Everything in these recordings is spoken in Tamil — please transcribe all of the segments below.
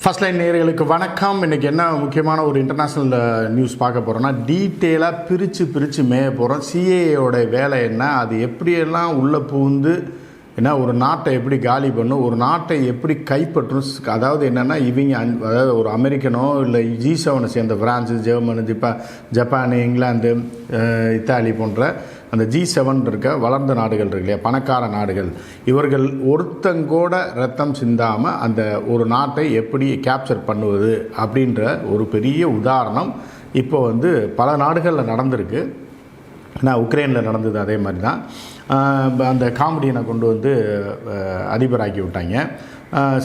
ஃபர்ஸ்ட் லைன் நேர்களுக்கு வணக்கம். இன்னைக்கு என்ன முக்கியமான ஒரு இன்டர்நேஷ்னல் நியூஸ் பார்க்க போகிறோம்னா டீட்டெயிலாக பிரித்து பிரித்து மேய போகிறோம் சிஏயோட வேலை என்ன? அது எப்படியெல்லாம் உள்ளே புகுந்து என்ன ஒரு நாட்டை எப்படி காலி பண்ணும் ஒரு நாட்டை எப்படி கைப்பற்றும் அதாவது என்னென்னா இவங்க அதாவது ஒரு அமெரிக்கனோ இல்லை ஜி செவனை சேர்ந்த பிரான்ஸு ஜெர்மனி ஜப்பா ஜப்பான் இங்கிலாந்து இத்தாலி போன்ற அந்த ஜி செவன் இருக்க வளர்ந்த நாடுகள் இருக்கு இல்லையா? பணக்கார நாடுகள். இவர்கள் ஒருத்தங்கூட ரத்தம் சிந்தாமல் அந்த ஒரு நாட்டை எப்படி கேப்சர் பண்ணுவது அப்படின்ற ஒரு பெரிய உதாரணம் இப்போ வந்து பல நாடுகளில் நடந்திருக்கு. நான் உக்ரைனில் நடந்தது அதே மாதிரி தான் அந்த காமெடியனை கொண்டு வந்து அதிபராக்கி விட்டாங்க.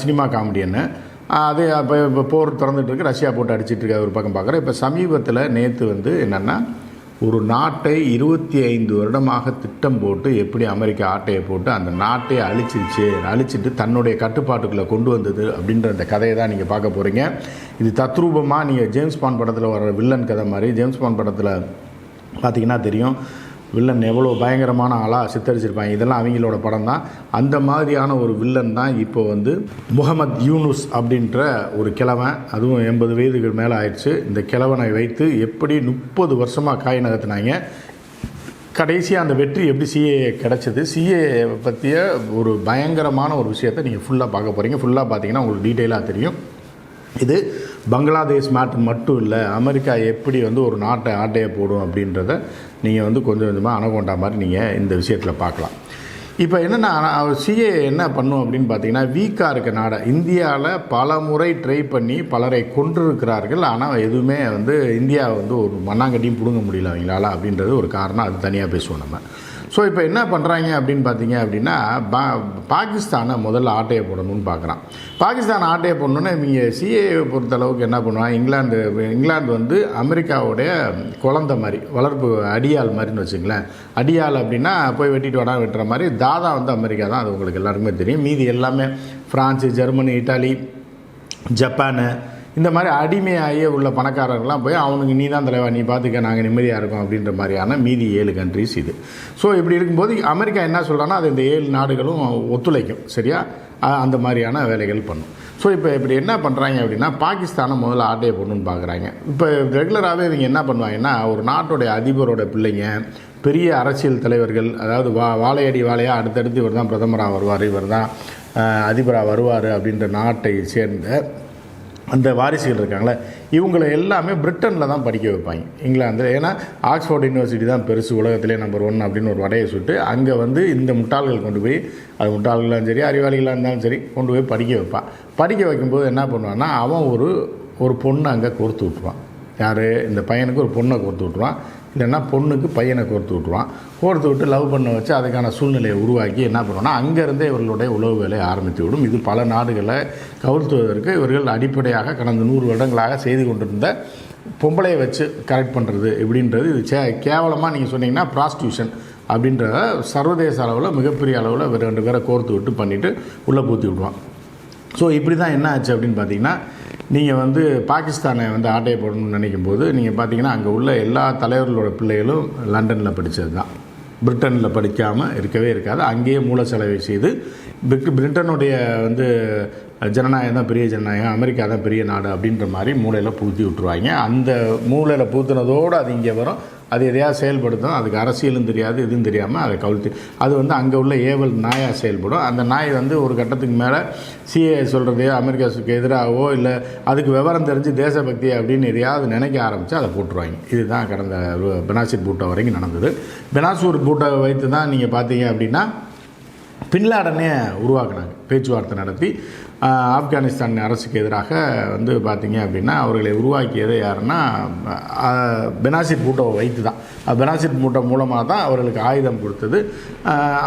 சினிமா காமெடியன்னு. அது இப்போ இப்போ போர் திறந்துட்டு இருக்கு. ரஷ்யா போட்டு அடிச்சிட்டு இருக்க. ஒரு பக்கம் பார்க்குறேன் இப்போ சமீபத்தில் நேற்று வந்து என்னென்னா ஒரு நாட்டை இருபத்தி ஐந்து வருடமாக திட்டம் போட்டு எப்படி அமெரிக்கா ஆட்டையை போட்டு அந்த நாட்டை அழிச்சிருச்சு அழிச்சிட்டு தன்னுடைய கட்டுப்பாட்டுக்குள்ளே கொண்டு வந்தது அப்படின்ற அந்த கதையை தான் நீங்கள் பார்க்க போகிறீங்க இது தத்ரூபமாக நீங்கள் ஜேம்ஸ் பாண்ட் படத்தில் வர வில்லன் கதை மாதிரி ஜேம்ஸ் பாண்ட் படத்தில் பார்த்தீங்கன்னா தெரியும். வில்லன் எவ்வளோ பயங்கரமான ஆளாக சித்தரிச்சிருப்பாங்க. இதெல்லாம் அவங்களோட படம் தான் அந்த மாதிரியான ஒரு வில்லன் தான் இப்போ வந்து முகமது யூனுஸ் அப்படின்ற ஒரு கிழவன். அதுவும் எண்பது வயதுக்கு மேலே ஆயிடுச்சு. இந்த கிழவனை வைத்து எப்படி முப்பது வருஷமாக காய் நகர்த்தினாங்க. கடைசியாக அந்த வெற்றி எப்படி சிஏ கிடச்சிது? சிஏ பற்றிய ஒரு பயங்கரமான ஒரு விஷயத்தை நீங்கள் ஃபுல்லாக பார்க்க போகிறீங்க ஃபுல்லாக பார்த்தீங்கன்னா உங்களுக்கு டீட்டெயிலாக தெரியும். இது பங்களாதேஷ் மேட்டர் மட்டும் இல்லை அமெரிக்கா எப்படி வந்து ஒரு நாட்டை ஆட்டையை போடும் அப்படின்றத நீங்கள் வந்து கொஞ்சம் கொஞ்சமாக அணகொண்டா மாதிரி நீங்கள் இந்த விஷயத்தில் பார்க்கலாம். இப்போ என்னென்னா சிஏ என்ன பண்ணும் அப்படின்னு பார்த்தீங்கன்னா வீக்காக இருக்க நாடை இந்தியாவில் பல முறை ட்ரை பண்ணி பலரை கொன்றிருக்கிறார்கள். ஆனால் எதுவுமே வந்து இந்தியா வந்து ஒரு மண்ணாங்கட்டியும் பிடுங்க முடியல அவங்களால அப்படின்றது ஒரு காரணம். அது தனியாக பேசுவோம் நம்ம. ஸோ இப்போ என்ன பண்ணுறாங்க அப்படின்னு பார்த்தீங்க அப்படின்னா பா பாகிஸ்தானை முதல்ல ஆட்டையை போடணும்னு பார்க்குறான் பாகிஸ்தான் ஆட்டையை போடணுன்னா இவங்க சிஏ பொறுத்தளவுக்கு என்ன பண்ணுவாங்க? இங்கிலாந்து இங்கிலாந்து வந்து அமெரிக்காவுடைய குழந்தை மாதிரி வளர்ப்பு அடியால் மாதிரின்னு வச்சுங்களேன். அடியால் அப்படின்னா போய் வெட்டிட்டு வாடா வெட்டுற மாதிரி தாதா வந்து அமெரிக்கா தான். அது உங்களுக்கு எல்லாருக்குமே தெரியும். மீதி எல்லாமே ஃப்ரான்ஸு ஜெர்மனி இட்டாலி ஜப்பானு இந்த மாதிரி அடிமையாகியே உள்ள பணக்காரர்கள்லாம் போய் அவனுக்கு நீ தான் தலைவா நீ பார்த்துக்க நாங்கள் நிம்மதியாக இருக்கோம் அப்படின்ற மாதிரியான மீதி ஏழு கண்ட்ரிஸ் இது. ஸோ இப்படி இருக்கும்போது அமெரிக்கா என்ன சொல்கிறான்னா அது இந்த ஏழு நாடுகளும் ஒத்துழைக்கும் சரியா? அந்த மாதிரியான வேலைகள் பண்ணும். ஸோ இப்போ இப்படி என்ன பண்ணுறாங்க அப்படின்னா பாகிஸ்தானை முதல்ல ஆட்டையை போடணும்னு பார்க்குறாங்க இப்போ ரெகுலராகவே இவங்க என்ன பண்ணுவாங்கன்னா ஒரு நாட்டுடைய அதிபரோட பிள்ளைங்க பெரிய அரசியல் தலைவர்கள் அதாவது வா வாழையடி வாழையாக அடுத்தடுத்து இவர் தான் பிரதமராக வருவார் இவர் தான் அதிபராக வருவார் அப்படின்ற நாட்டை சேர்ந்த அந்த வாரிசுகள் இருக்காங்களே இவங்களை எல்லாமே பிரிட்டனில் தான் படிக்க வைப்பாங்க. இங்கிலாந்தில். ஏன்னா ஆக்ஸ்ஃபோர்ட் யூனிவர்சிட்டி தான் பெருசு உலகத்திலே நம்பர் ஒன் அப்படின்னு ஒரு வடையை சுட்டு அங்கே வந்து இந்த முட்டாள்கள் கொண்டு போய் அது முட்டாள்களாலும் சரி அறிவாளிகளாக இருந்தாலும் சரி கொண்டு போய் படிக்க வைப்பான் படிக்க வைக்கும்போது என்ன பண்ணுவான்னா அவன் ஒரு ஒரு பொண்ணை அங்கே கொடுத்து விட்ருவான் யார்? இந்த பையனுக்கு ஒரு பொண்ணை கொடுத்து விட்ருவான் இல்லைன்னா பொண்ணுக்கு பையனை கோர்த்து விட்ருவான் கோர்த்து விட்டு லவ் பண்ண வச்சு அதுக்கான சூழ்நிலையை உருவாக்கி என்ன பண்ணுவோம்னா அங்கேருந்தே இவர்களுடைய உளவு வேலையை ஆரம்பித்து விடும். இது பல நாடுகளை கவுழ்த்துவதற்கு இவர்கள் அடிப்படையாக கடந்த நூறு வருடங்களாக செய்து கொண்டிருந்த பொம்பளையை வச்சு கரெக்ட் பண்ணுறது இப்படின்றது. இது சே கேவலமாக நீங்கள் சொன்னீங்கன்னா ப்ராஸ்டியூஷன் அப்படின்ற சர்வதேச அளவில் மிகப்பெரிய அளவில் ரெண்டு பேரை கோர்த்து விட்டு பண்ணிவிட்டு உள்ளே பூத்தி விடுவான் ஸோ இப்படி தான் என்ன ஆச்சு அப்படின்னு பார்த்தீங்கன்னா நீங்கள் வந்து பாகிஸ்தானை வந்து ஆட்டையை போடணும்னு நினைக்கும் போது நீங்கள் பார்த்தீங்கன்னா அங்கே உள்ள எல்லா தலைவர்களோட பிள்ளைகளும் லண்டனில் படித்தது தான் பிரிட்டனில் படிக்காமல் இருக்கவே இருக்காது. அங்கேயே மூல செலவை செய்து பிரிட்டனுடைய வந்து ஜனநாயகம் தான் பெரிய ஜனநாயகம் அமெரிக்கா தான் பெரிய நாடு அப்படின்ற மாதிரி மூளையில் பூத்தி விட்டுருவாங்க. அந்த மூளையில் பூத்துனதோடு அது இங்கே வரும். அது எதையாவது செயல்படுத்தும். அதுக்கு அரசியலும் தெரியாது எதுவும் தெரியாமல் அதை கவிழ்த்து அது வந்து அங்கே உள்ள ஏவல் நாயாக செயல்படும். அந்த நாய் வந்து ஒரு கட்டத்துக்கு மேலே சிஏ சொல்கிறதையோ அமெரிக்காவுக்கு எதிராகவோ இல்லை அதுக்கு விவரம் தெரிஞ்சு தேசபக்தி அப்படின்னு எதையாவது நினைக்க ஆரம்பித்து அதை போட்டுருவாங்க. இதுதான் கடந்த ரு- பெனாசிர் பூட்டோ வரைக்கும் நடந்தது. பெனாசூர் பூட்டோவை வைத்து தான் நீங்கள் பார்த்தீங்க அப்படின்னா பின்லாடனே உருவாக்குனாங்க. பேச்சுவார்த்தை நடத்தி. ஆப்கானிஸ்தான் அரசுக்கு எதிராக வந்து பார்த்தீங்க அப்படின்னா அவர்களை உருவாக்கியது யாருன்னா பெனாசிர் பூட்டோவை வைத்து தான். பெனாசிர் பூட்டோ மூலமாக தான் அவர்களுக்கு ஆயுதம் கொடுத்தது.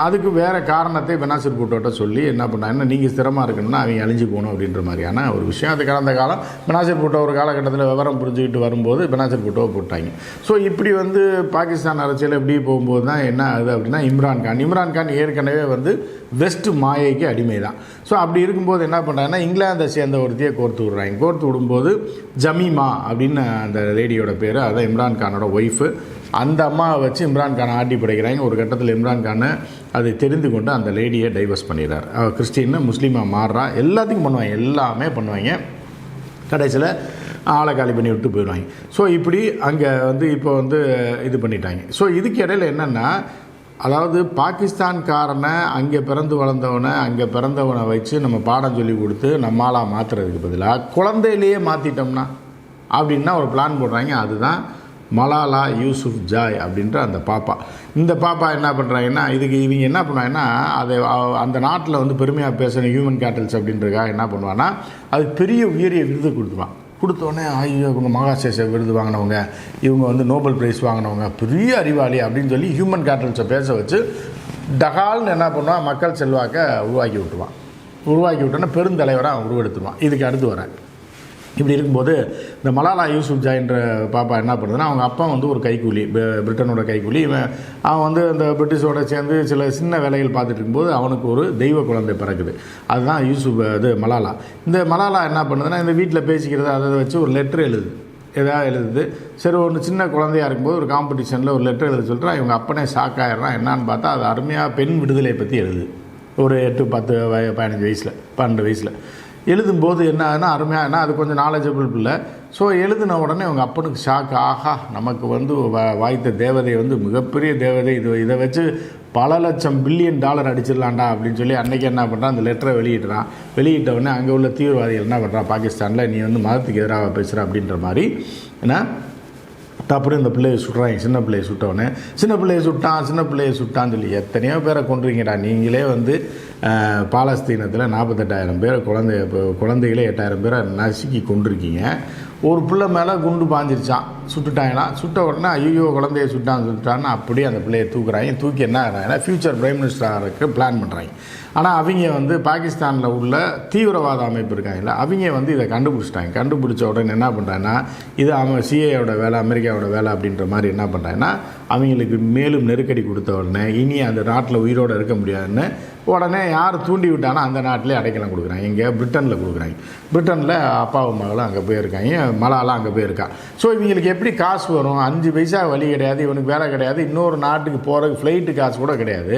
அதுக்கு வேறு காரணத்தை பெனாசிர் பூட்டோட்ட சொல்லி என்ன பண்ணாங்கன்னா நீங்கள் ஸ்திரமாக இருக்கணும்னா அவங்க அழிஞ்சு போகணும் அப்படின்ற மாதிரியான ஒரு விஷயம். அது கடந்த காலம் பெனாசிர் பூட்டோ ஒரு காலகட்டத்தில் விவரம் புரிஞ்சுக்கிட்டு வரும்போது பெனாசிர் பூட்டோவை போட்டாங்க. ஸோ இப்படி வந்து பாகிஸ்தான் அரசியல் எப்படி போகும்போது தான் என்ன ஆகுது அப்படின்னா இம்ரான் கான். இம்ரான் கான் ஏற்கனவே வந்து வெஸ்ட் மாயைக்கு அடிமை தான் ஸோ அப்படி இருக்கும்போது என்ன பண்ணுறாங்கன்னா இங்கிலாந்தை சேர்ந்த ஒருத்தையே கோர்த்து விடுறாங்க. கோர்த்து விடும்போது ஜமீமா அப்படின்னு அந்த லேடியோட பேர் அதான் இம்ரான் கானோட ஒய்ஃபு அந்த அம்மாவை வச்சு இம்ரான் கானை ஆட்டி படைக்கிறாங்க. ஒரு கட்டத்தில் இம்ரான் கானை அதை தெரிந்து கொண்டு அந்த லேடியை டைவர்ஸ் பண்ணிடுறார். அவள் கிறிஸ்டின்னு முஸ்லீமாக மாறுறா எல்லாத்தையும் பண்ணுவாங்க. எல்லாமே பண்ணுவாங்க. கடைசியில் ஆளை காலி பண்ணி விட்டு போயிடுவாங்க. ஸோ இப்படி அங்கே வந்து இப்போ வந்து இது பண்ணிட்டாங்க. ஸோ இதுக்கு இடையில என்னென்னா அதாவது பாகிஸ்தான்காரனை அங்கே பிறந்து வளர்ந்தவனை அங்கே பிறந்தவனை வச்சு நம்ம பாடம் சொல்லி கொடுத்து நம்மளாக மாற்றுறதுக்கு பதிலாக குழந்தையிலேயே மாற்றிட்டோம்னா அப்படின்னா ஒரு பிளான் போடுறாங்க. அதுதான் மலாலா யூசுப் ஜாய் அப்படின்ற அந்த பாப்பா. இந்த பாப்பா என்ன பண்ணுறாங்கன்னா இதுக்கு இவங்க என்ன பண்ணுவாங்கன்னா அதை அந்த நாட்டில் வந்து பெருமையாக பேசணும் ஹியூமன் கேட்டல்ஸ் அப்படின்றக்காக என்ன பண்ணுவான்னா அது பெரிய உயரிய விருது கொடுத்துருவான். கொடுத்தோடனே ஐயோ இவங்க மகாசேஷ விருது வாங்கினவங்க இவங்க வந்து நோபல் பிரைஸ் வாங்கினவங்க பெரிய அறிவாளி அப்படின்னு சொல்லி ஹியூமன் கேட்டல்ஸை பேச வச்சு டகால்னு என்ன பண்ணுவான் மக்கள் செல்வாக்க உருவாக்கி விட்டுருவான். உருவாக்கி விட்டோன்னா பெருந்தலைவராக உருவெடுத்துருவான். இதுக்கு அடுத்து வரேன் இப்படி இருக்கும்போது இந்த மலாலா யூசுப்ஜா ஜாயின்ற பாப்பா என்ன பண்ணுதுன்னா அவங்க அப்பா வந்து ஒரு கைக்கூலி பிரிட்டனோட கைக்கூலி. இவன் அவன் வந்து அந்த பிரிட்டிஷோட சேர்ந்து சில சின்ன வேலைகள் பார்த்துட்டு இருக்கும்போது அவனுக்கு ஒரு தெய்வ குழந்தை பிறக்குது. அதுதான் யூசுப் இது மலாலா. இந்த மலாலா என்ன பண்ணுதுன்னா இந்த வீட்டில் பேசிக்கிறது அதை வச்சு ஒரு லெட்ரு எழுது எதாவது எழுதுது? சரி ஒன்று சின்ன குழந்தையா இருக்கும்போது ஒரு காம்படிஷனில் ஒரு லெட்டர் எழுத சொல்கிறான் இவங்க அப்பனே ஷாக் ஆயிடுறான். என்னன்னு பார்த்தா அது அருமையாக பெண் விடுதலை பற்றி எழுதுது ஒரு எட்டு பத்து வய பதினஞ்சு வயசில் பன்னெண்டு வயசில். எழுதும்போது என்ன ஆகுதுன்னா அருமையாக என்ன அது கொஞ்சம் நாலேஜபிள் பிள்ளை. ஸோ எழுதின உடனே அவங்க அப்பனுக்கு ஷாக் ஆஹா நமக்கு வந்து வ- வாய்த்த தேவதை வந்து மிகப்பெரிய தேவதை. இது இதை வச்சு பல லட்சம் பில்லியன் டாலர் அடிச்சிடலாம்டா அப்படின்னு சொல்லி அன்றைக்கி என்ன பண்ணுறான் அந்த லெட்டரை வெளியிடுறான். வெளியிட்ட உடனே அங்கே உள்ள தீவிரவாதிகள் என்ன பண்ணுறான் பாகிஸ்தானில் நீ வந்து மதத்துக்கு எதிராக பேசுகிற அப்படின்ற மாதிரி ஏன்னா டப்புனு இந்த பிள்ளையை சுடுறாங்க. சின்ன பிள்ளையை சுட்டவொடனே சின்ன பிள்ளையை சுட்டான் சின்ன பிள்ளையை சுட்டான்னு சொல்லி எத்தனையோ பேரை கொண்டுறீங்கடா நீங்களே வந்து பாலஸ்தீனத்தில் நாற்பத்தெட்டாயிரம் பேர் குழந்தை இப்போ குழந்தைகளே எட்டாயிரம் பேரை நசுக்கி கொண்டிருக்கீங்க ஒரு பிள்ளை மேலே குண்டு பாஞ்சிருச்சான் சுட்டுட்டாங்கன்னா சுட்ட உடனே ஐயோ குழந்தைய சுட்டான்னு சுட்டான்னு அப்படியே அந்த பிள்ளையை தூக்குறாங்க. தூக்கி என்ன ஆகிறாங்கன்னா ஃப்யூச்சர் பிரைம் மினிஸ்டராக பிளான் பண்ணுறாங்க ஆனால் அவங்க வந்து பாகிஸ்தானில் உள்ள தீவிரவாத அமைப்பு இருக்காங்கல்ல அவங்க வந்து இதை கண்டுபிடிச்சிட்டாங்க. கண்டுபிடிச்ச உடனே என்ன பண்ணுறாங்கன்னா இது அவன் சிஏயோட வேலை அமெரிக்காவோட வேலை அப்படின்ற மாதிரி என்ன பண்ணுறாங்கன்னா அவங்களுக்கு மேலும் நெருக்கடி கொடுத்த உடனே இனி அந்த நாட்டில் உயிரோடு இருக்க முடியாதுன்னு உடனே யார் தூண்டி விட்டானோ அந்த நாட்டிலே அடைக்கலம் கொடுக்குறாங்க. இங்கே பிரிட்டனில் கொடுக்குறாங்க. பிரிட்டனில் அப்பாவும் மகளும் அங்கே போயிருக்காங்க. மலாலாம் அங்கே போயிருக்கான் ஸோ இவங்களுக்கு எப்படி காசு வரும்? அஞ்சு பைசா வழி கிடையாது இவனுக்கு வேலை கிடையாது இன்னொரு நாட்டுக்கு போகிறதுக்கு ஃப்ளைட்டு காசு கூட கிடையாது.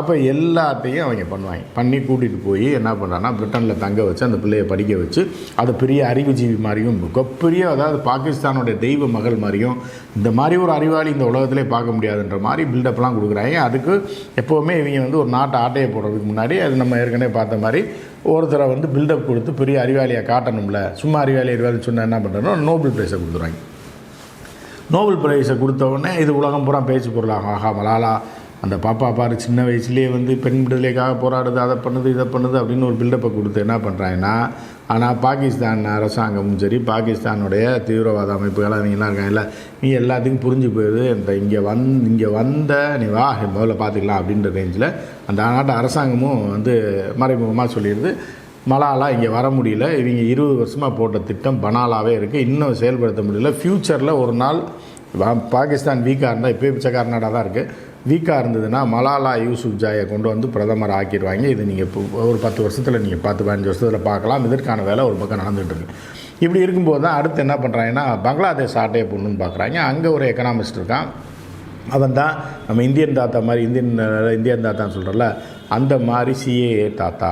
அப்போ எல்லாத்தையும் அவங்க பண்ணுவாங்க. பண்ணி கூட்டிகிட்டு போய் என்ன பண்ணுறான்னா பிரிட்டனில் தங்க வச்சு அந்த பிள்ளையை படிக்க வச்சு அது பெரிய அறிவுஜீவி மாதிரியும் மிகப்பெரிய அதாவது பாகிஸ்தானோட தெய்வ மகள் மாதிரியும் இந்த மாதிரி ஒரு அறிவாளி இந்த உலகத்திலே பார்க்க முடியாதுன்ற மாதிரி பில்டப்லாம் கொடுக்குறாங்க. அதுக்கு எப்போவுமே இவங்க வந்து ஒரு நாட்டை ஆட்டையை போடுறதுக்கு முன்னாடி அது நம்ம ஏற்கனவே பார்த்த மாதிரி ஒருத்தரை வந்து பில்டப் கொடுத்து பெரிய அறிவாளியாக காட்டணும்ல. சும்மா அறிவாளி அறிவாளி சொன்னால் என்ன பண்ணுறோம் நோபல் பிரைஸை கொடுத்துருவாங்க. நோபல் பிரைஸை கொடுத்த உடனே இது உலகம் பூரா பேச்சு பொருளாகும். ஆஹா மலாலா அந்த பாப்பா பாரு சின்ன வயசுலேயே வந்து பெண் விடுதலைக்காக போராடுது அதை பண்ணுது இதை பண்ணுது அப்படின்னு ஒரு பில்டப்பை கொடுத்து என்ன பண்ணுறாங்கன்னா ஆனால் பாகிஸ்தான் அரசாங்கமும் சரி பாகிஸ்தானுடைய தீவிரவாத அமைப்புகள் அவங்கெல்லாம் இருக்காங்கல்ல நீ எல்லாத்துக்கும் புரிஞ்சு போயிடுது இந்த இங்கே வந் இங்கே வந்த நீ வா முதல்ல பார்த்துக்கலாம் அப்படின்ற ரேஞ்சில் அந்த நாட்டு அரசாங்கமும் வந்து மறைமுகமாக சொல்லிடுது. மலாலா இங்கே வர முடியல. இவங்க இருபது வருஷமாக போட்ட திட்டம் பனாலாவே இருக்குது இன்னும் செயல்படுத்த முடியல. ஃப்யூச்சரில் ஒரு நாள் வா- பாகிஸ்தான் வீக்காக இருந்தால் இப்போ பிச்சைக்காரனாடாக தான் இருக்குது வீக்காக இருந்ததுன்னா மலாலா யூசுப் ஜாயை கொண்டு வந்து பிரதமர் ஆக்கிடுவாங்க. இது நீங்கள் இப்போ ஒரு பத்து வருஷத்தில் நீங்கள் பத்து பதினஞ்சு வருஷத்தில் பார்க்கலாம். இதற்கான வேலை ஒரு பக்கம் நடந்துகிட்ருக்கு இப்படி இருக்கும்போது தான் அடுத்து என்ன பண்ணுறாங்கன்னா பங்களாதேஷ் ஆட்டையை பொண்ணுன்னு பார்க்குறாங்க. அங்கே ஒரு எக்கனாமிஸ்ட் இருக்கான். அவன் தான் நம்ம இந்தியன் தாத்தா மாதிரி இந்தியன் இந்தியன் தாத்தான்னு சொல்கிறல அந்த மாதிரி சிஏஏ தாத்தா.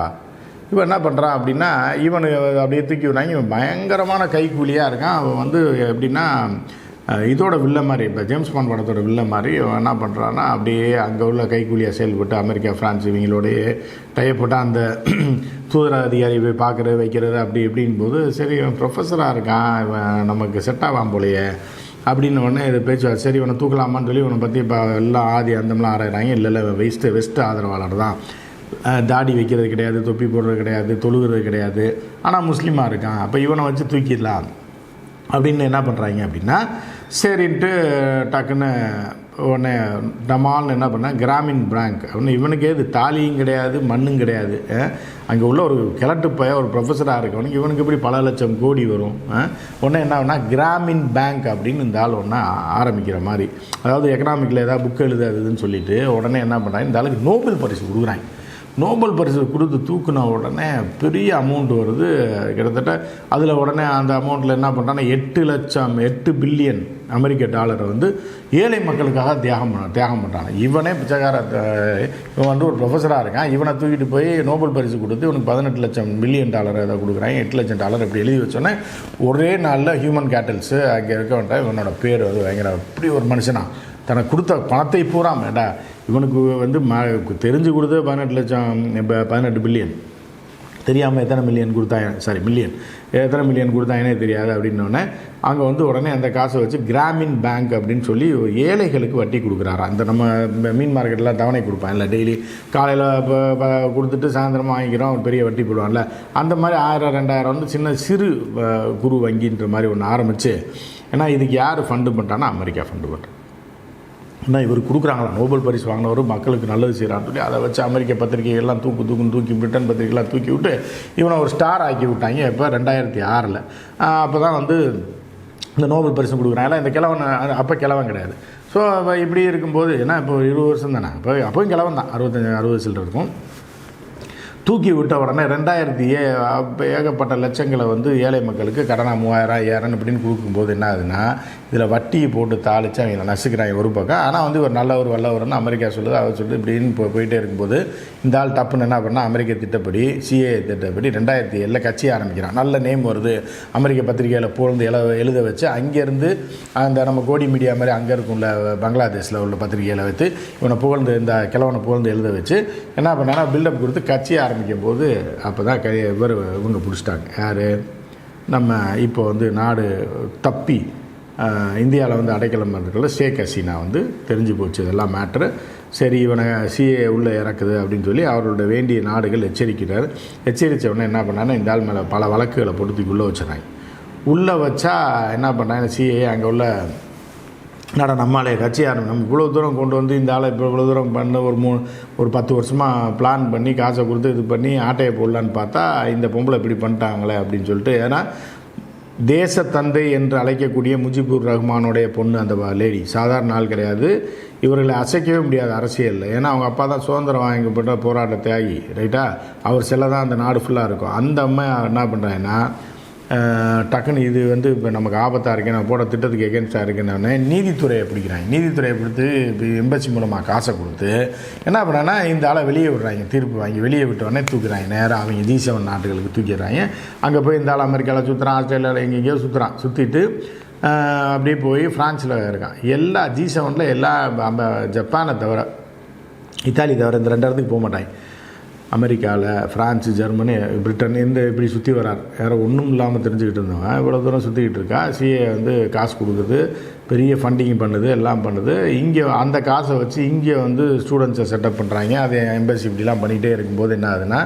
இவன் என்ன பண்ணுறான் அப்படின்னா இவனு அப்படியே தூக்கி விடுறாங்க. இவன் பயங்கரமான கைக்கூலியாக இருக்கான். அவன் வந்து எப்படின்னா இதோட வில்ல மாதிரி இப்போ ஜேம்ஸ் பாண்ட் படத்தோட வில்ல மாதிரி இவன் என்ன பண்ணுறான்னா அப்படியே அங்கே உள்ள கைக்கூலியாக செயல்பட்டு அமெரிக்கா ஃப்ரான்ஸ் இவங்களோடயே டையப்பட்டு அந்த தூதர அதிகாரி போய் பார்க்குறது வைக்கிறது அப்படி இப்படின் போது சரி இவன் ப்ரொஃபஸராக இருக்கான் இவன் நமக்கு செட் ஆகாம போலையே அப்படின்னு உடனே இது பேச்சு சரி இவனை தூக்கலாமான்னு சொல்லி இவனை பற்றி இப்போ எல்லாம் ஆதி அந்தம்லாம் ஆராயிறாங்க. இல்லை இல்லை வெஸ்ட்டு வெஸ்ட் ஆதரவாளர் தான். தாடி வைக்கிறது கிடையாது தொப்பி போடுறது கிடையாது தொழுகிறது கிடையாது. ஆனால் முஸ்லீமாக இருக்கான். அப்போ இவனை வச்சு தூக்கிடலாம். அப்படின்னு என்ன பண்ணுறாங்க அப்படின்னா சரின்ட்டு டக்குன்னு உடனே டமால்னு என்ன பண்ணால் கிராமின் பேங்க் அப்படின்னு இவனுக்கு எது தாலியும் கிடையாது மண்ணும் கிடையாது. அங்கே உள்ள ஒரு கிழட்டு பைய ஒரு ப்ரொஃபஸராக இருக்கவனுக்கு இவனுக்கு எப்படி பல லட்சம் கோடி வரும்? அஹ்? உடனே என்ன ஆகுனா கிராமின் பேங்க் அப்படின்னு இந்த ஆள் ஒன்றா ஆரம்பிக்கிற மாதிரி. அதாவது எக்கனாமிக்கில் ஏதாவது புக் எழுதாதுன்னு சொல்லிட்டு உடனே என்ன பண்ணுறாங்க இந்த ஆளுக்கு நோபல் பரிசு கொடுக்குறாங்க. நோபல் பரிசு கொடுத்து தூக்குன உடனே பெரிய அமௌண்ட் வருது. கிட்டத்தட்ட அதில் உடனே அந்த அமௌண்ட்டில் என்ன பண்ணுறாங்கன்னா எட்டு லட்சம் எட்டு பில்லியன் அமெரிக்க டாலரை வந்து ஏழை மக்களுக்காக தியாகம் பண்ண தியாகம் பண்ணுறாங்க இவனே பிச்சைக்கார இவன் வந்து ஒரு ப்ரொஃபஸராக இருக்கான். இவனை தூக்கிட்டு போய் நோபல் பரிசு கொடுத்து இவனுக்கு பதினெட்டு லட்சம் மில்லியன் டாலர் ஏதாவது கொடுக்குறாங்க எட்டு லட்சம் டாலர் இப்படி எழுதி வச்சோன்னே ஒரே நாளில் ஹியூமன் கேட்டல்ஸு அங்கே இருக்க வேண்டாம் இவனோட பேர் வந்து பயங்கர அப்படி ஒரு மனுஷனா. தனக்கு கொடுத்த பணத்தை பூரா ஏண்டா இவனுக்கு வந்து ம தெரிஞ்சு கொடுத்த பதினெட்டு லட்சம் இப்போ பதினெட்டு பில்லியன். தெரியாமல் எத்தனை மில்லியன் கொடுத்தாங்க சாரி மில்லியன் எத்தனை மில்லியன் கொடுத்தாங்கன்னே தெரியாது அப்படின்னோடனே அங்கே வந்து உடனே அந்த காசை வச்சு கிராமின் பேங்க் அப்படின்னு சொல்லி ஏழைகளுக்கு வட்டி கொடுக்குறாரா அந்த நம்ம மீன் மார்க்கெட்டில் தவணை கொடுப்பான் இல்லை டெய்லி காலையில் கொடுத்துட்டு சாயந்தரம் வாங்கிக்கிறோம் ஒரு பெரிய வட்டி போடுவான்ல. அந்த மாதிரி ஆயிரம் ரெண்டாயிரம் வந்து சின்ன சிறு குரு குறு வங்கின்ற மாதிரி ஒன்று ஆரம்பித்து ஏன்னா இதுக்கு யார் ஃபண்டு பண்ணுறான்னா அமெரிக்கா ஃபண்டு பண்ணுறான் என்ன இவர் கொடுக்குறாங்களா? நோபல் பரிசு வாங்கினவர் மக்களுக்கு நல்லது செய்கிறான்னு சொல்லி அதை வச்சு அமெரிக்க பத்திரிகைகள்லாம் தூக்கு தூக்குன்னு தூக்கி பிரிட்டன் பத்திரிகைலாம் தூக்கி விட்டு இவனை ஒரு ஸ்டார் ஆக்கி விட்டாங்க இப்போ ரெண்டாயிரத்தி ஆறில். அப்போ தான் வந்து இந்த நோபல் பரிசு கொடுக்குறாங்க. இந்த கிழவன் அப்போ கிழவன் கிடையாது. ஸோ இப்படி இருக்கும்போது ஏன்னா இப்போ இருபது வருஷம் தானே இப்போ அப்போயும் கிழவன் தான் அறுபத்தஞ்சு அறுபது வருஷத்தில் இருக்கும். தூக்கி விட்ட உடனே ரெண்டாயிரத்தி ஏ ஏகப்பட்ட லட்சங்களை வந்து ஏழை மக்களுக்கு கடனாக மூவாயிரம் ஐயாயிரம் இப்படின்னு கொடுக்கும்போது என்ன ஆகுதுன்னா இதில் வட்டியை போட்டு தாளித்து அவங்க நசுக்கிறாங்க ஒரு பக்கம். ஆனால் வந்து ஒரு நல்லவர் வல்லவர்னு அமெரிக்கா சொல்லுது அவர் சொல்லுது இப்படின்னு போ போயிட்டே இருக்கும்போது இந்த ஆள் டப்புன்னு என்ன பண்ணால் அமெரிக்க திட்டப்படி சிஏ திட்டப்படி ரெண்டாயிரத்தி ஏழில் கட்சி ஆரம்பிக்கிறான். நல்ல நேம் வருது. அமெரிக்க பத்திரிகையில் புகழ்ந்து எழு எழுத வச்சு அங்கேருந்து அந்த நம்ம கோடி மீடியா மாதிரி அங்கே இருக்கும்ல பங்களாதேஷில் உள்ள பத்திரிகையில் வைத்து இவனை புகழ்ந்து இந்த கிழவனை புகழ்ந்து எழுத வச்சு என்ன பண்ணாங்கன்னா பில்டப் கொடுத்து கட்சி ஆரம்பி போது அப்போ தான் கை இவர் இவங்க பிடிச்சிட்டாங்க. யார்? நம்ம இப்போ வந்து நாடு தப்பி இந்தியாவில் வந்து அடைக்கலம் இருக்கிற ஷேக் ஹசீனா வந்து தெரிஞ்சு போச்சு. இதெல்லாம் மேட்ரு. சரி இவனை சிஏ உள்ளே இறக்குது அப்படின்னு சொல்லி அவரோட வேண்டிய நாடுகள் எச்சரிக்கிறார். எச்சரித்தவொடனே என்ன பண்ணாங்கன்னா இந்த ஆள் மேலே பல வழக்குகளை பொறுத்து உள்ளே வச்சுறாங்க உள்ளே வச்சா என்ன பண்ணாங்க சிஏ அங்கே உள்ள என்னடா நம்மளே கட்சி ஆரம்பி நம்ம இவ்வளோ தூரம் கொண்டு வந்து இந்த ஆளை இப்போ இவ்வளோ தூரம் பண்ண ஒரு மூணு ஒரு பத்து வருஷமாக பிளான் பண்ணி காசை கொடுத்து இது பண்ணி ஆட்டையை போடலான்னு பார்த்தா இந்த பொம்பளை இப்படி பண்ணிட்டாங்களே அப்படின்னு சொல்லிட்டு ஏன்னா தேசத்தந்தை என்று அழைக்கக்கூடிய முஜிபுர் ரஹ்மானுடைய பொண்ணு அந்த லேடி சாதாரண ஆள் கிடையாது. இவர்களை அசைக்கவே முடியாது அரசியலில். ஏன்னா அவங்க அப்பா தான் சுதந்திரம் வாங்கப்பட்ட போராட்ட தியாகி ரைட்டா அவர் செல்ல தான் அந்த நாடு ஃபுல்லாக இருக்கும். அந்த அம்மா என்ன பண்ணுறாங்கன்னா டக்குன்னு இது வந்து இப்போ நமக்கு ஆபத்தாக இருக்கு நான் போட திட்டத்துக்கு எகென்ஸ்டாக இருக்குன்னு நீதித்துறையை பிடிக்கிறாங்க. நீதித்துறையை பிடித்து இப்போ எம்பசி மூலமாக காசை கொடுத்து என்ன பண்ணாங்கன்னா இந்த ஆளை வெளியே விடுறாங்க தீர்ப்பு வாங்கி வெளியே விட்டோடனே தூக்குறாங்க. நேராக அவங்க ஜி செவன் நாட்டுகளுக்கு தூக்கிடுறாங்க. அங்கே போய் இந்த ஆள் அமெரிக்காவில் சுற்றுறான் ஆஸ்திரேலியாவில் எங்கெங்கேயோ சுற்றுறான் சுற்றிட்டு அப்படியே போய் ஃப்ரான்ஸில் இருக்கான். எல்லா ஜி செவனில் எல்லா நம்ம ஜப்பானை தவிர இத்தாலி தவிர இந்த ரெண்டு இடத்துக்கு போக மாட்டாங்க. அமெரிக்காவில் ஃப்ரான்ஸு ஜெர்மனி பிரிட்டன் இந்த இப்படி சுற்றி வரார். வேறு ஒன்றும் இல்லாமல் தெரிஞ்சுக்கிட்டு இருந்தவன். இவ்வளோ தூரம் சுற்றிக்கிட்டு இருக்கா. சிஏ வந்து காசு கொடுக்குது பெரிய ஃபண்டிங் பண்ணுது எல்லாம் பண்ணுது. இங்கே அந்த காசை வச்சு இங்கே வந்து ஸ்டூடெண்ட்ஸை செட்டப் பண்ணுறாங்க அதே எம்பசி இப்படிலாம் பண்ணிகிட்டே இருக்கும்போது என்ன ஆகுதுன்னா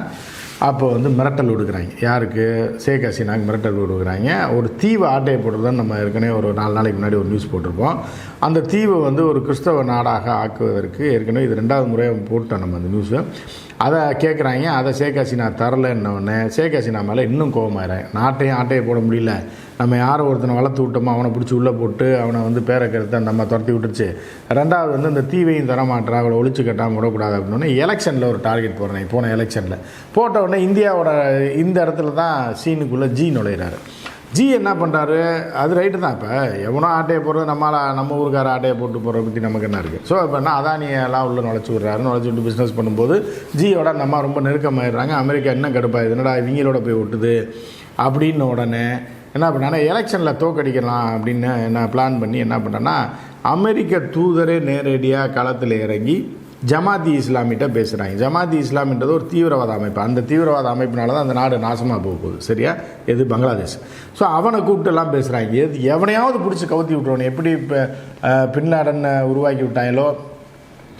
அப்போ வந்து மிரட்டல் விடுக்கிறாங்க. யாருக்கு? ஷேக் ஹசீனாக்கு மிரட்டல் விடுக்கிறாங்க. ஒரு தீவு ஆட்டையை போட்டுதான் நம்ம ஏற்கனவே ஒரு நாலு நாளைக்கு முன்னாடி ஒரு நியூஸ் போட்டிருப்போம். அந்த தீவை வந்து ஒரு கிறிஸ்தவ நாடாக ஆக்குவதற்கு ஏற்கனவே இது ரெண்டாவது முறையாக போட்டோம் நம்ம அந்த நியூஸை அதை கேட்குறாங்க அதை ஷேக் ஹசீனா தரலன்னொடனே ஷேக் ஹசீனா மேலே இன்னும் கோவமாயிறாங்க நாட்டையும் ஆட்டையை போட முடியல. நம்ம யாரை ஒருத்தனை வளர்த்து விட்டோமோ அவனை பிடிச்சி உள்ளே போட்டு அவனை வந்து பேரை கருத்து அந்த அம்மா துரத்தி விட்டுருச்சு. ரெண்டாவது வந்து இந்த தீவையும் தரமாட்டா அவளை ஒழிச்சு கட்டாமல் விடக்கூடாது அப்படின்னு எலெக்ஷனில் ஒரு டார்கெட் போடுறேன். போன எலெக்ஷனில் போட்ட உடனே இந்தியாவோட இந்த இடத்துல தான் சீனுக்குள்ளே ஜி நுழையிறாரு. ஜி என்ன பண்ணுறாரு அது ரைட்டு தான் இப்போ. எவனோ ஆட்டையை போடுறது நம்மளால் நம்ம ஊருக்கார ஆட்டையை போட்டு போடுறத பற்றி நமக்கு என்ன இருக்குது ஸோ இப்போ என்ன அதானியெல்லாம் உள்ள நுழைச்சி விட்றாரு நுழைச்சி விட்டு பிஸ்னஸ் பண்ணும்போது ஜியோட நம்ம ரொம்ப நெருக்கமாயிடுறாங்க. அமெரிக்கா இன்னும் கடுப்பாக என்னடா இவங்களோட போய் ஒட்டுது அப்படின்னு உடனே என்ன பண்ணானா எலெக்ஷனில் தோக்கடிக்கலாம் அப்படின்னு என்ன பிளான் பண்ணி என்ன பண்ணேன்னா அமெரிக்க தூதரே நேரடியாக களத்தில் இறங்கி ஜமாத்தி இஸ்லாமிட்ட பேசுகிறாங்க ஜமாத்தி இஸ்லாமின்றது ஒரு தீவிரவாத அமைப்பு. அந்த தீவிரவாத அமைப்பினால தான் அந்த நாடு நாசமாக போக போகுது. சரியா? எது? பங்களாதேஷ். ஸோ அவனை கூப்பிட்டுலாம் பேசுகிறாங்க எது? எவனையாவது பிடிச்சி கவுத்தி விட்ருவானு எப்படி இப்போ பின்லாடன் உருவாக்கி விட்டாங்களோ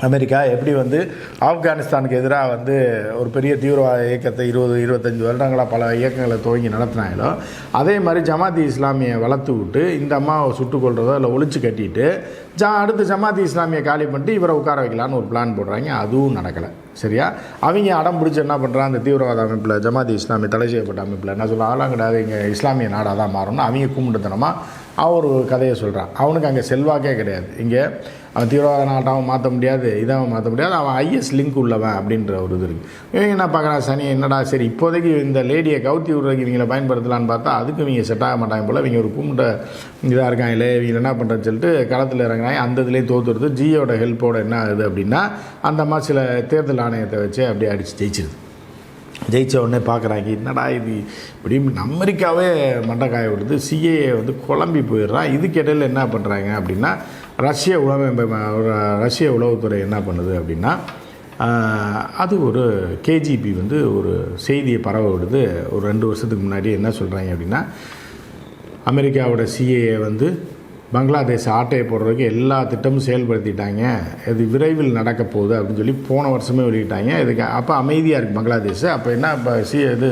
அமெரிக்கா எப்படி வந்து ஆப்கானிஸ்தானுக்கு எதிராக வந்து ஒரு பெரிய தீவிரவாத இயக்கத்தை இருபது இருபத்தஞ்சி வருடங்களாக பல இயக்கங்களை துவங்கி நடத்தினாங்களோ அதே மாதிரி ஜமாத்தி இஸ்லாமியை வளர்த்து விட்டு இந்த அம்மாவை சுட்டுக் கொள்றதோ இல்லை ஒழிச்சு கட்டிட்டு ஜா அடுத்து ஜமாத்தி இஸ்லாமியை காலி பண்ணிட்டு இவரை உட்கார வைக்கலான்னு ஒரு பிளான் போடுறாங்க. அதுவும் நடக்கலை. சரியா? அவங்க அடம் பிடிச்சி என்ன பண்ணுறாங்க அந்த தீவிரவாத அமைப்பில் ஜமாத்தி இஸ்லாமிய தடை செய்யப்பட்ட அமைப்பில் என்ன சொல்ல ஆளாம் கிடையாது இங்கே இஸ்லாமிய நாடாக தான் மாறணும் அவங்க கும்பிட்டுத்தனமாக அவன் ஒரு கதையை சொல்கிறான் அவனுக்கு அங்கே செல்வாக்கே கிடையாது. இங்கே அவன் தீவிரவாத நாட்டாவும் மாற்ற முடியாது இதாகவும் மாற்ற முடியாது அவன் ஐஎஸ் லிங்க் உள்ளவன் அப்படின்ற ஒரு இது இருக்குது இவங்க என்ன பார்க்குறான் சனி என்னடா சரி இப்போதைக்கு இந்த லேடியை கவுத்தி விடுறதுக்கு இவங்களை பயன்படுத்தலான்னு பார்த்தா அதுக்கு இவங்க செட் ஆக மாட்டாங்க போல் இவங்க ஒரு கும்பிட்ட இதாக இருக்காங்களே இவங்க என்ன பண்ணுறதுன்னு சொல்லிட்டு களத்தில் இறங்குறாங்க அந்த இதுலேயும் தோத்துடுது ஜியோட ஹெல்ப்போட என்ன ஆகுது அப்படின்னா அந்த மாதிரி சில தேர்தல் ஆணையத்தை வச்சு அப்படியே அடித்து ஜெயிச்சிருது. ஜெயிச்ச உடனே பார்க்குறாங்க என்னடா இது? இப்படி அமெரிக்காவே மண்டைக்காய விடுது சிஏ வந்து குழம்பி போயிடுறான். இதுக்கிடையில் என்ன பண்ணுறாங்க அப்படின்னா ரஷ்ய உளவு ரஷ்ய உளவுத்துறை என்ன பண்ணுது அப்படின்னா அது ஒரு கேஜிபி வந்து ஒரு செய்தியை பரவ விடுது. ஒரு ரெண்டு வருஷத்துக்கு முன்னாடி என்ன சொல்கிறாங்க அப்படின்னா அமெரிக்காவோட சிஏஏ வந்து பங்களாதேஷ் ஆட்டையை போடுறதுக்கு எல்லா திட்டமும் செயல்படுத்திட்டாங்க. இது விரைவில் நடக்க போகுது அப்படின்னு சொல்லி போன வருஷமே வெளியிட்டாங்க. இதுக்கு அப்போ அமைதியாக இருக்குது பங்களாதேஷ். அப்போ என்ன இப்போ சி இது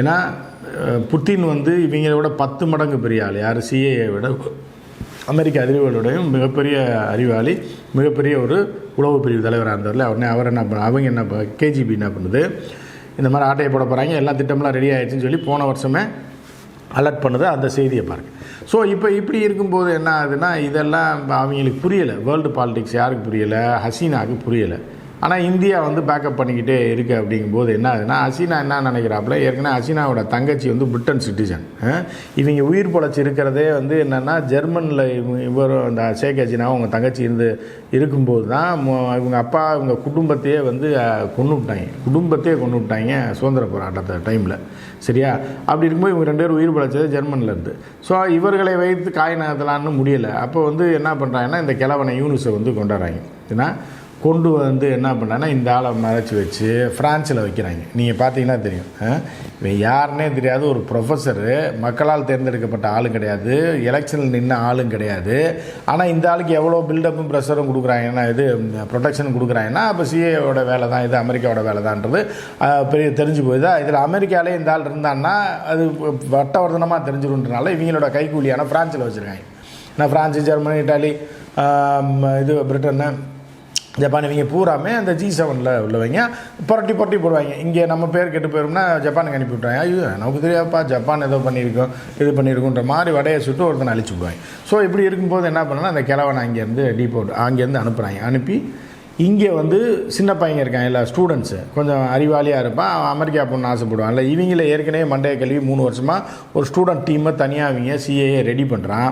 ஏன்னா புட்டின் வந்து இவங்களை விட பத்து மடங்கு பெரிய ஆள். யார்? சிஏஏ விட அமெரிக்க அறிவியலுடையும் மிகப்பெரிய அறிவாளி மிகப்பெரிய ஒரு உளவு பிரிவு தலைவராக இருந்தார்ல. உடனே அவர் என்ன பண்ண அவங்க என்ன கேஜிபி என்ன பண்ணுது? இந்த மாதிரி ஆட்டையை போட போகிறாங்க எல்லா திட்டம்லாம் ரெடி ஆகிடுச்சின்னு சொல்லி போன வருஷமே அலர்ட் பண்ணுது. அந்த செய்தியை பாருங்க. ஸோ இப்போ இப்படி இருக்கும்போது என்ன ஆகுதுன்னா இதெல்லாம் அவங்களுக்கு புரியலை. வேர்ல்டு பாலிடிக்ஸ் யாருக்கு புரியலை? ஹசீனாவுக்கு புரியலை. ஆனால் இந்தியா வந்து பேக்கப் பண்ணிக்கிட்டே இருக்குது அப்படிங்கும்போது என்ன ஆகுதுன்னா ஹசீனா என்ன நினைக்கிறாப்புல? ஏற்கனவே ஹசீனாவோட தங்கச்சி வந்து பிரிட்டன் சிட்டிசன் இவங்க உயிர் பொழைச்சி இருக்கிறதே வந்து என்னென்னா ஜெர்மனில் இவரும் அந்த ஷேக் ஹசீனா அவங்க தங்கச்சி இருந்து இருக்கும்போது தான் இவங்க அப்பா இவங்க குடும்பத்தையே வந்து கொண்டு விட்டாங்க குடும்பத்தையே கொண்டு விட்டாங்க சுதந்திர போராட்டத்தை டைமில் சரியா? அப்படி இருக்கும்போது இவங்க ரெண்டு பேரும் உயிர் பழைச்சது ஜெர்மனில் இருந்து. ஸோ இவர்களை வைத்து காய் நகர்த்தலான்னு முடியலை. அப்போ வந்து என்ன பண்ணுறாங்கன்னா இந்த கிழவனை யூனிஸை வந்து கொண்டாடுறாங்க. ஏன்னா கொண்டு வந்து என்ன பண்ணான்னா இந்த ஆளை மறைச்சி வச்சு ஃப்ரான்ஸில் வைக்கிறாங்க. நீங்கள் பார்த்தீங்கன்னா தெரியும். இவன் யாருன்னே தெரியாது. ஒரு ப்ரொஃபஸரு மக்களால் தேர்ந்தெடுக்கப்பட்ட ஆளும் கிடையாது. எலெக்ஷனில் நின்ன ஆளும் கிடையாது. ஆனால் இந்த ஆளுக்கு எவ்வளோ பில்டப்பும் ப்ரெஷரும் கொடுக்குறாங்கன்னா இது ப்ரொடெக்ஷன் கொடுக்குறாங்கன்னா அப்போ சிஏவோட வேலை தான் இது அமெரிக்காவோட வேலை தான்றது பெரிய தெரிஞ்சு போயிதா இதில் அமெரிக்காலே இந்த ஆள் இருந்தான்னா அது வட்டவர்தனமாக தெரிஞ்சிருன்றனால இவங்களோட கைக்கூலியான ஃப்ரான்ஸில் வச்சுருக்காங்க. நான் ஃப்ரான்ஸு ஜெர்மனி இட்டாலி இது பிரிட்டன்னு ஜப்பான் இவங்க பூராமே அந்த ஜி செவனில் உள்ளவங்க. புரட்டி புரட்டி போடுவாங்க. இங்கே நம்ம பேர் கெட்டு போயிரும்னா ஜப்பானுக்கு அனுப்பி விட்றாங்க ஐயோ நமக்கு தெரியாதுப்பா ஜப்பான் ஏதோ பண்ணியிருக்கோம் இது பண்ணியிருக்கோன்ற மாதிரி வடையை சுட்டு ஒருத்தனை அழிச்சு விடுவாங்க. ஸோ இப்படி இருக்கும்போது என்ன பண்ணுன்னா அந்த கிழவனை அங்கேருந்து டீபோட் அங்கேருந்து அனுப்புகிறாங்க அனுப்பி இங்கே வந்து சின்ன பையங்க இருக்காங்க இல்லை ஸ்டூடெண்ட்ஸு கொஞ்சம் அறிவாளியாக இருப்பான் அவன் அமெரிக்கா போகணும்னு ஆசைப்படுவான்ல இவங்கள ஏற்கனவே மண்டைய கல்வி மூணு வருஷமாக ஒரு ஸ்டூடெண்ட் டீமை தனியாக அவங்க சிஏஏ ரெடி பண்ணுறான்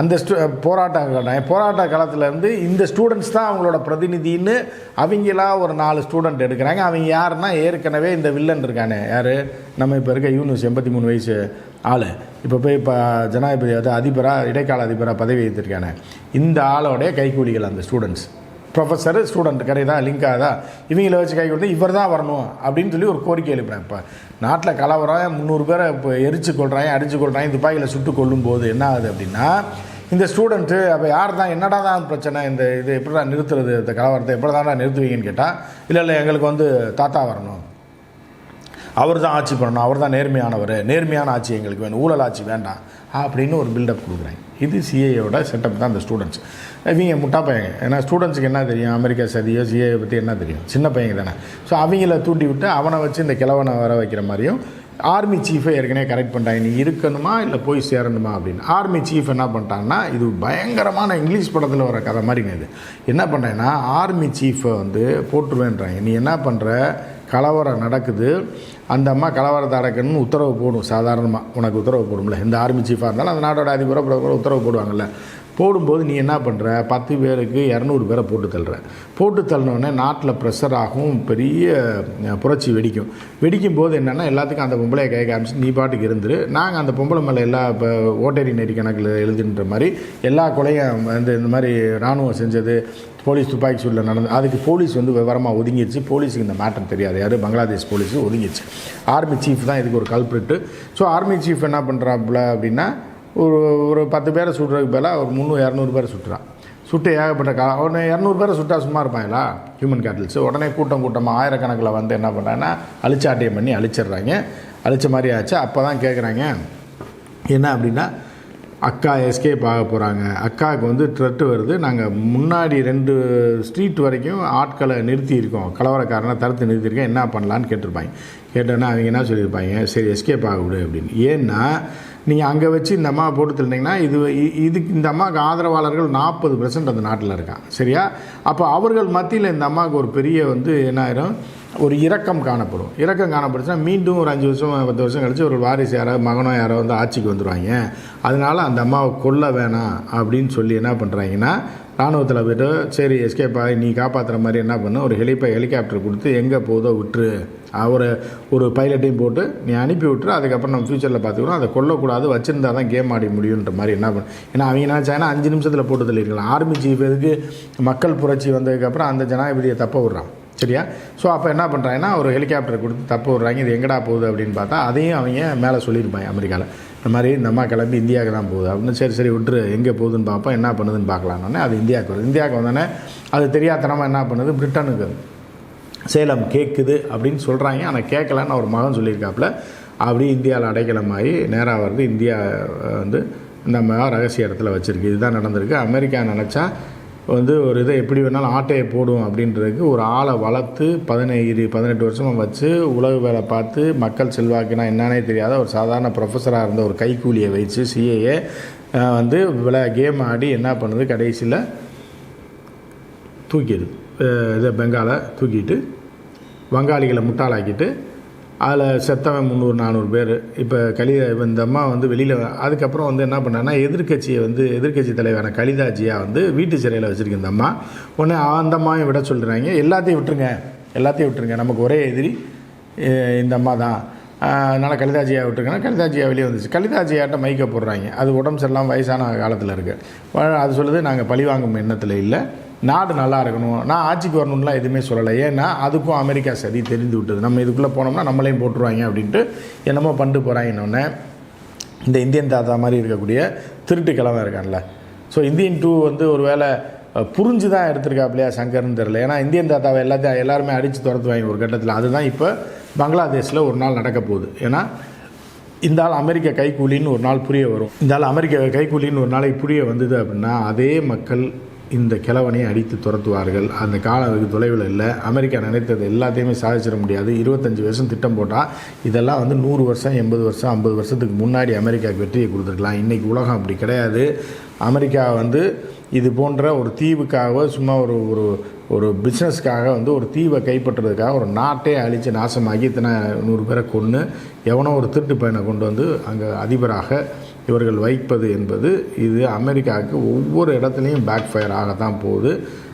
அந்த ஸ்டூ போராட்ட காலம் போராட்ட காலத்துலேருந்து இந்த ஸ்டூடெண்ட்ஸ் தான் அவங்களோட பிரதிநிதின்னு அவங்களா ஒரு நாலு ஸ்டூடெண்ட் எடுக்கிறாங்க. அவங்க யாருன்னா ஏற்கனவே இந்த வில்லன் இருக்கானே. யார்? நம்ம இப்போ இருக்க யூனிவர்ஸ் எண்பத்தி மூணு வயசு ஆள். இப்போ போய் இப்போ ஜனாதிபதி அதாவது அதிபராக இடைக்கால அதிபராக பதவி வைத்திருக்கானே இந்த ஆளோடைய கைக்கூலிகள் அந்த ஸ்டூடெண்ட்ஸ் ப்ரொஃபஸர் ஸ்டூடெண்ட் கரையதா லிங்க் ஆகுதா இவங்கள வச்சு கை கொடுத்து இவர் தான் வரணும் அப்படின்னு சொல்லி ஒரு கோரிக்கை எழுப்புறேன் இப்போ. நாட்டில் கலவரம் முந்நூறு பேரை இப்போ எரிச்சு கொள்கிறாங்க அடிச்சு கொள்கிறாங்க துப்பாக்கியில் சுட்டு கொள்ளும் போது என்ன ஆகுது அப்படின்னா இந்த ஸ்டூடெண்ட்டு அப்போ யார் தான் என்னடா தான் பிரச்சனை இந்த இது எப்படி தான் நிறுத்துறது இந்த கலவரத்தை எப்படி தான்டா நிறுத்துவீங்கன்னு கேட்டால் இல்லை இல்லை எங்களுக்கு வந்து தாத்தா வரணும். அவர் தான் ஆட்சி பண்ணணும் அவர் தான் நேர்மையானவர் நேர்மையான ஆட்சி எங்களுக்கு வேணும் ஊழல் ஆட்சி வேண்டாம் அப்படின்னு ஒரு பில்டப் கொடுக்குறாங்க இது சிஏயோட செட்டப் தான் இந்த ஸ்டூடெண்ட்ஸ் இவங்க முட்டா பையங்க. ஏன்னா ஸ்டூடெண்ட்ஸுக்கு என்ன தெரியும்? அமெரிக்கா சதியோ சிஏ பற்றி என்ன தெரியும்? சின்ன பையங்க தானே. ஸோ அவங்கள தூண்டி விட்டு அவனை வச்சு இந்த கிழவனை வர வைக்கிற மாதிரியும் ஆர்மி சீஃபை ஏற்கனவே கரெக்ட் பண்ணிட்டாங்க நீ இருக்கணுமா இல்லை போய் சேரணுமா அப்படின்னு. ஆர்மி சீஃப் என்ன பண்ணிட்டாங்கன்னா இது பயங்கரமான இங்கிலீஷ் படத்தில் வர கதை மாதிரிங்க இது. என்ன பண்ணேன்னா ஆர்மி சீஃபை வந்து போட்டுருவேன்றாங்க. நீ என்ன பண்ணுற கலவரம் நடக்குது. அந்த அம்மா கலவரத்தை அடக்கணும்னு உத்தரவு போடும். சாதாரணமாக உனக்கு உத்தரவு போடும்ல. இந்த ஆர்மி சீஃபாக இருந்தாலும் அந்த நாட்டோட அதிபரை உத்தரவு போடுவாங்கல்ல. போடும்போது நீ என்ன பண்ணுற பத்து பேருக்கு இரநூறு பேரை போட்டு தள்ளுற. போட்டு தள்ளினோடனே நாட்டில் ப்ரெஷர் ஆகும் பெரிய புரட்சி வெடிக்கும். வெடிக்கும் போது என்னென்னா எல்லாத்துக்கும் அந்த பொம்பளையை கை காமிச்சு நீ பாட்டுக்கு இருந்துரு. நாங்கள் அந்த பொம்பளை மேலே எல்லா இப்போ ஓட்டேரி நெறி கணக்கில் எழுதுன்ற மாதிரி எல்லா கொலையும் வந்து இந்த மாதிரி இராணுவம் செஞ்சது போலீஸ் துப்பாக்கி சூடில் நடந்து அதுக்கு போலீஸ் வந்து விவரமாக ஒதுங்கிடுச்சு போலீஸுக்கு இந்த மேட்டர் தெரியாது. யார்? பங்களாதேஷ் போலீஸு ஒதுங்கிடுச்சு ஆர்மி சீஃப் தான் இதுக்கு ஒரு கல்பிரிட்டு ஸோ ஆர்மி சீஃப் என்ன பண்ணுறாப்புல அப்படின்னா ஒரு ஒரு பத்து பேரை சுடுறதுக்கு பதிலாக ஒரு முந்நூறு இரநூறு பேரை சுட்டுறான். சுட்டு ஏகப்பட்ட கா உடனே இரநூறு பேரை சுட்டா சும்மா இருப்பாங்களா ஹியூமன் கேட்டல்ஸ் உடனே கூட்டம் கூட்டமாக ஆயிரக்கணக்கில் வந்து என்ன பண்ணுறாங்கன்னா அழிச்சாட்டியம் பண்ணி அழிச்சிடுறாங்க. அழிச்ச மாதிரி ஆச்சு. அப்போ தான் கேட்குறாங்க என்ன அப்படின்னா அக்கா எஸ்கேப் ஆக போகிறாங்க அக்காவுக்கு வந்து த்ரெட்டு வருது. நாங்கள் முன்னாடி ரெண்டு ஸ்ட்ரீட் வரைக்கும் ஆட்களை நிறுத்தியிருக்கோம். கலவரக்காரனை தடுத்து நிறுத்தியிருக்கோம் என்ன பண்ணலான்னு கேட்டிருப்பாங்க. கேட்டோன்னா அவங்க என்ன சொல்லியிருப்பாங்க? சரி எஸ்கேப் ஆக விடு அப்படின்னு. ஏன்னா நீங்கள் அங்கே வச்சு இந்த அம்மாவை போட்டு தள்ளினீங்கன்னா இது இ- இதுக்கு இந்த அம்மாவுக்கு ஆதரவாளர்கள் நாற்பது பெர்சன்ட் அந்த நாட்டில் இருக்கான் சரியா? அப்போ அவர்கள் மத்தியில் இந்த அம்மாவுக்கு ஒரு பெரிய வந்து என்ன ஆயிரும் ஒரு இரக்கம் காணப்படும். இரக்கம் காணப்படுச்சுன்னா மீண்டும் ஒரு அஞ்சு வருஷம் பத்து வருஷம் கழிச்சு ஒரு வாரிசு யாரோ மகனோ யாரோ வந்து ஆட்சிக்கு வந்துடுவாங்க அதனால அந்த அம்மாவை கொல்ல வேணாம் அப்படின்னு சொல்லி என்ன பண்ணுறாங்கன்னா ராணுவத்தில் போய்ட்டு சரி எஸ்கேப் ஆகி நீ காப்பாற்றுற மாதிரி என்ன பண்ணு? ஒரு ஹெலிப்பை ஹெலிகாப்டர் கொடுத்து எங்கே போதோ விட்டுரு. ஒரு ஒரு பைலட்டையும் போட்டு நீ அனுப்பி விட்டுரு அதுக்கப்புறம் நம்ம ஃப்யூச்சரில் பார்த்துக்கிறோம். அதை கொல்லக்கூடாது வச்சுருந்தா தான் கேம் ஆடி முடியுன்ற மாதிரி என்ன பண்ணு ஏன்னா அவங்க நினச்சாங்கன்னா அஞ்சு நிமிஷத்தில் போட்டு தள்ளிருக்கலாம் ஆர்மி சீஃப் எதுக்கு மக்கள் புரட்சி வந்ததுக்கப்புறம் அந்த ஜனாதிபதியை தப்ப விட்றான். சரியா? ஸோ அப்போ என்ன பண்ணுறாங்கன்னா ஒரு ஹெலிகாப்டர் கொடுத்து தப்பு விட்றாங்க. இது எங்கடா போகுது அப்படின்னு பார்த்தா அதையும் அவங்க மேலே சொல்லியிருப்பாங்க அமெரிக்காவில் இந்த மாதிரி இந்த அம்மா கிளம்பி இந்தியாவுக்கு தான் போகுது. அப்படின்னு சரி சரி விட்டுரு. எங்கே போகுதுன்னு பார்ப்போம். என்ன பண்ணுதுன்னு பார்க்கலான்னு அது இந்தியாவுக்கு வருது. இந்தியாவுக்கு வந்தோடனே அது தெரியாதனமாக என்ன பண்ணுது? பிரிட்டனுக்கு சேலம் கேட்குது அப்படின்னு சொல்கிறாங்க ஆனால் கேட்கலன்னு அவர் மகன் சொல்லியிருக்காப்புல. அப்படி இந்தியாவில் அடைக்கலமாகி நேராக வருது. இந்தியா வந்து நம்ம ரகசிய இடத்துல வச்சுருக்கு. இதுதான் நடந்திருக்கு. அமெரிக்கா நினச்சா வந்து ஒரு இதை எப்படி வேணாலும் ஆட்டையை போடும் அப்படின்றதுக்கு ஒரு ஆளை வளர்த்து பதினேழு பதினெட்டு வருஷமாக வச்சு உலக வேலை பார்த்து மக்கள் செல்வாக்குனா என்னன்னே தெரியாத ஒரு சாதாரண ப்ரொஃபஸராக இருந்த ஒரு கைக்கூலியை வச்சு சிஏஏ வந்து விளை கேம் ஆடி என்ன பண்ணுது? கடைசியில் தூக்கிடுது. இதை பெங்காலை தூக்கிட்டு வங்காளிகளை முட்டாளாக்கிட்டு அதில் செத்தவன் முந்நூறு நானூறு பேர். இப்போ கலி இந்த அம்மா வந்து வெளியில் அதுக்கப்புறம் வந்து என்ன பண்ணான்னா எதிர்க்கட்சியை வந்து எதிர்க்கட்சி தலைவரான கலிதாஜியா வந்து வீட்டு சிறையில் வச்சுருக்கு இந்த அம்மா. ஒன்று அந்த அம்மாவையும் விட சொல்கிறாங்க எல்லாத்தையும் விட்டுருங்க எல்லாத்தையும் விட்டுருங்க நமக்கு ஒரே எதிரி இந்த அம்மா தான். அதனால் கலிதாஜியா விட்டுருக்கேன்னா கலிதாஜியா வெளியே வந்துச்சு கலிதாஜியாட்ட மைக்க போடுறாங்க. அது உடம்பு சரியில்லாமல் வயசான காலத்தில் இருக்குது அது சொல்லுது நாங்கள் பழிவாங்கும் எண்ணத்தில் இல்லை. நாடு நல்லா இருக்கணும். நான் ஆட்சிக்கு வரணும்லாம் எதுவுமே சொல்லலை. ஏன்னா அதுக்கும் அமெரிக்கா சதி தெரிந்து விட்டது. நம்ம இதுக்குள்ளே போனோம்னா நம்மளையும் போட்டுருவாங்க அப்படின்ட்டு என்னமோ பண்ணிட்டு போகிறாங்கன்னொன்னே இந்த இந்தியன் தாத்தா மாதிரி இருக்கக்கூடிய திருட்டு கிழமை இருக்கான்ல. ஸோ இந்தியன் டூ வந்து ஒரு வேளை புரிஞ்சு தான் எடுத்திருக்காப்லையா சங்கர்னு தெரில ஏன்னா இந்தியன் தாத்தாவை எல்லாத்தையும் எல்லாருமே அடித்து துரத்துவாங்க ஒரு கட்டத்தில். அதுதான் இப்போ பங்களாதேஷில் ஒரு நாள் நடக்க போகுது. ஏன்னா இந்த ஆள் அமெரிக்க கைக்கூலின்னு ஒரு நாள் புரிய வரும். இந்த ஆள் அமெரிக்க கைக்கூலின்னு ஒரு நாளைக்கு புரிய வந்தது அப்படின்னா அதே மக்கள் இந்த கிழவனை அடித்து துரத்துவார்கள். அந்த காலம் வெகு தொலைவில் இல்லை. அமெரிக்கா நினைத்தது எல்லாத்தையுமே சாதிச்சிட முடியாது. இருபத்தஞ்சி வருஷம் திட்டம் போட்டால் இதெல்லாம் வந்து நூறு வருஷம் எண்பது வருஷம் ஐம்பது வருஷத்துக்கு முன்னாடி அமெரிக்காவுக்கு வெற்றியை கொடுத்துருக்கலாம். இன்றைக்கி உலகம் அப்படி கிடையாது. அமெரிக்கா வந்து இது போன்ற ஒரு தீவுக்காக சும்மா ஒரு ஒரு ஒரு பிஸ்னஸ்க்காக வந்து ஒரு தீவை கைப்பற்றுறதுக்காக ஒரு நாட்டே அழித்து நாசமாகி இத்தனை நூறு பேரை கொன்று எவனோ ஒரு திருட்டு பையனை கொண்டு வந்து அங்கே அதிபராக இவர்கள் வைப்பது என்பது இது அமெரிக்காவுக்கு ஒவ்வொரு இடத்துலையும் பேக் ஃபயர் ஆகத்தான் போகுது.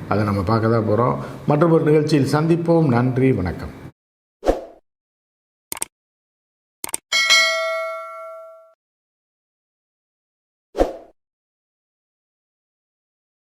அதை நம்ம பார்க்க தான் போகிறோம் மற்றொரு நிகழ்ச்சியில் சந்திப்போம். நன்றி. வணக்கம்.